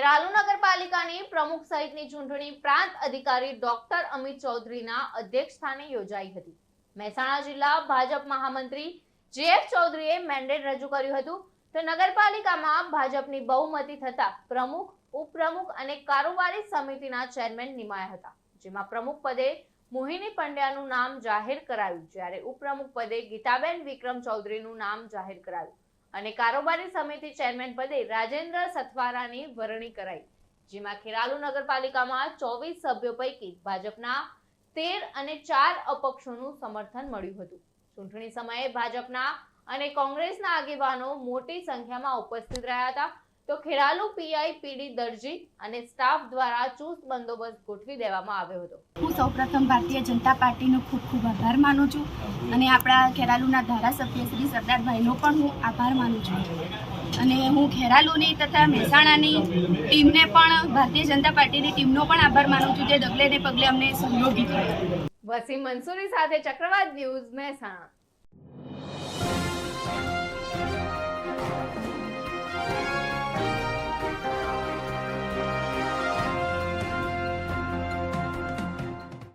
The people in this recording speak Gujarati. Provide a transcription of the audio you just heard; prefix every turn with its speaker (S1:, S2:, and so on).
S1: ખેરાલુ નગરપાલિકાની પ્રમુખ સહિતની ચૂંટણી પ્રાંત અધિકારી ડોક્ટર અમિત ચૌધરીના અધ્યક્ષસ્થાને યોજાઈ હતી. મહેસાણા જિલ્લા ભાજપ મહામંત્રી જેએફ ચૌધરીએ મેન્ડેટ રજૂ કર્યું હતું તો નગરપાલિકામાં ભાજપની બહુમતી થતા પ્રમુખ, ઉપપ્રમુખ અને કારોબારી સમિતિના ચેરમેન નિમાયા હતા, જેમાં પ્રમુખ પદે મોહિની પંડ્યાનું નામ જાહેર કરાયું, જ્યારે ઉપપ્રમુખ પદે ગીતાબેન વિક્રમ ચૌધરીનું નામ જાહેર કરાયું. અને કારોબારી સમિતિ ચેરમેન પદે રાજેન્દ્ર સથવારાની વરણી કરાઈ, જેમાં ખેરાલુ નગરપાલિકામાં ચોવીસ સભ્યો પૈકી ભાજપના તેર અને ચાર અપક્ષોનું સમર્થન મળ્યું હતું. ચૂંટણી સમયે ભાજપના અને કોંગ્રેસના આગેવાનો મોટી સંખ્યામાં ઉપસ્થિત રહ્યા હતા. તો ખેરાલુ પીઆઈ પીડી દરજી અને સ્ટાફ દ્વારા ચુસ્ત બંદોબસ્ત ગોઠવી દેવામાં આવ્યો હતો.
S2: હું સૌપ્રથમ ભારતીય જનતા પાર્ટીનો ખૂબ ખૂબ આભાર માનું છું અને આપણા ખેરાલુના ધારાસભ્ય શ્રી સરદારભાઈનો પણ હું આભાર માનું છું. અને હું ખેરાલુની તથા મહેસાણાની ટીમને પણ ભારતીય જનતા પાર્ટીની ટીમનો પણ આભાર માનું છું જે ડગલે ને પગલે અમને સહયોગી થયો
S1: વસીમ મંસૂરી સાથે ચક્રવાત ન્યૂઝ મહેસાણા.